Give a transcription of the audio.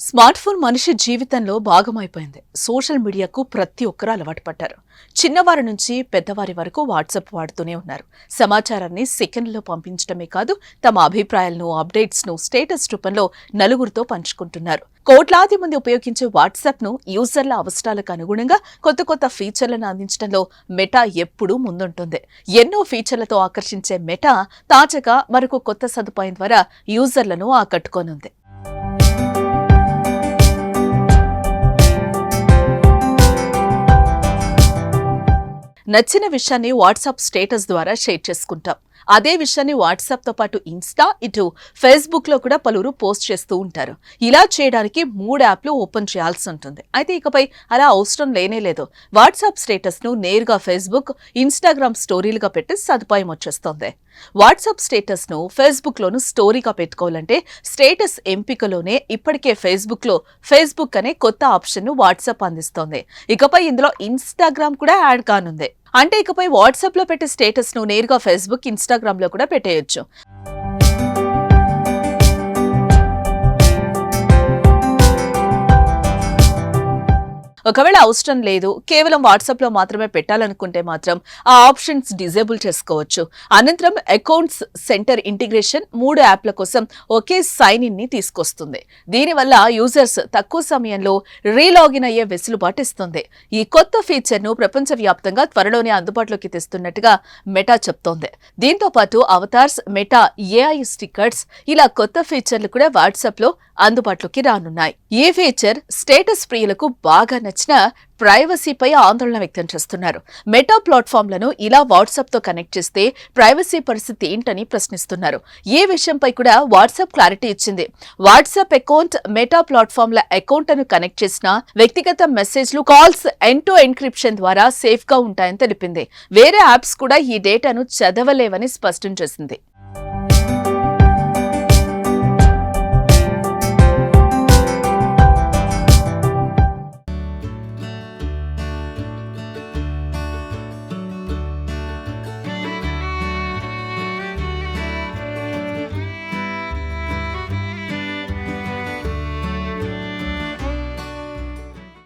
Smart phone మనిషి జీవితంలో భాగమైపోయింది. Social మీడియాకు ప్రతి ఒక్కరూ అలవాటు పడ్డారు. చిన్నవారి నుంచి పెద్దవారి వరకు వాట్సాప్ వాడుతూనే ఉన్నారు. సమాచారాన్ని సెకండ్లో పంపించడమే కాదు తమ అభిప్రాయాలను అప్డేట్స్ను స్టేటస్ రూపంలో నలుగురితో పంచుకుంటున్నారు. కోట్లాది మంది ఉపయోగించే వాట్సాప్ను యూజర్ల అవసరాలకు అనుగుణంగా కొత్త కొత్త ఫీచర్లను అందించడంలో మెటా ఎప్పుడూ ముందుంటుంది. ఎన్నో ఫీచర్లతో ఆకర్షించే మెటా తాజాగా మరొక కొత్త సదుపాయం ద్వారా యూజర్లను ఆకట్టుకోనుంది. నచ్చిన విషయాన్ని వాట్సాప్ స్టేటస్ ద్వారా షేర్ చేసుకుంటాం. అదే విషయాన్ని వాట్సాప్తో పాటు ఇన్స్టా ఇటు ఫేస్బుక్లో కూడా పలువురు పోస్ట్ చేస్తూ ఉంటారు. ఇలా చేయడానికి మూడు యాప్లు ఓపెన్ చేయాల్సి ఉంటుంది. అయితే ఇకపై అలా అవసరం లేనే లేదు. వాట్సాప్ స్టేటస్ను నేరుగా ఫేస్బుక్ ఇన్స్టాగ్రామ్ స్టోరీలుగా పెట్టి సదుపాయం వచ్చేస్తోంది. వాట్సాప్ స్టేటస్ను ఫేస్బుక్లోను స్టోరీగా పెట్టుకోవాలంటే స్టేటస్ ఎంపికలోనే ఇప్పటికే ఫేస్బుక్లో ఫేస్బుక్ అనే కొత్త ఆప్షన్ను వాట్సాప్ అందిస్తోంది. ఇకపై ఇందులో ఇన్స్టాగ్రామ్ కూడా యాడ్ కానుంది. అంటే ఇకపై వాట్సాప్లో పెట్టే స్టేటస్ను నేరుగా ఫేస్బుక్ ఇన్స్టాగ్రామ్లో కూడా పెట్టేయచ్చు. ఒకవేళ అవసరం లేదు కేవలం వాట్సాప్లో మాత్రమే పెట్టాలనుకుంటే మాత్రం ఆ ఆప్షన్స్ డిజేబుల్ చేసుకోవచ్చు. అనంతరం అకౌంట్స్ సెంటర్ ఇంటిగ్రేషన్ మూడు యాప్ల కోసం ఒకే సైన్ ఇన్ని తీసుకొస్తుంది. దీనివల్ల యూజర్స్ తక్కువ సమయంలో రీలాగిన్ అయ్యే వెసులుబాటు ఇస్తుంది. ఈ కొత్త ఫీచర్ను ప్రపంచవ్యాప్తంగా త్వరలోనే అందుబాటులోకి తెస్తున్నట్టుగా మెటా చెప్తోంది. దీంతో పాటు అవతార్స్ మెటా ఏఐ స్టిక్కర్స్ ఇలా కొత్త ఫీచర్లు కూడా వాట్సాప్లో అందుబాటులోకి రానున్నాయి. ఈ ఫీచర్ స్టేటస్ ప్రియులకు బాగా నచ్చిన ప్రైవసీపై ఆందోళన వ్యక్తం చేస్తున్నారు. మెటా ప్లాట్ఫామ్లను ఇలా వాట్సాప్తో కనెక్ట్ చేస్తే ప్రైవసీ పరిస్థితి ఏంటని ప్రశ్నిస్తున్నారు. ఈ విషయంపై కూడా వాట్సాప్ క్లారిటీ ఇచ్చింది. వాట్సాప్ అకౌంట్ మెటా ప్లాట్ఫామ్ల అకౌంట్ను కనెక్ట్ చేసిన వ్యక్తిగత మెసేజ్లు కాల్స్ ఎండ్ టు ఎన్క్రిప్షన్ ద్వారా సేఫ్గా ఉంటాయని తెలిపింది. వేరే యాప్స్ కూడా ఈ డేటాను చదవలేవని స్పష్టం చేసింది.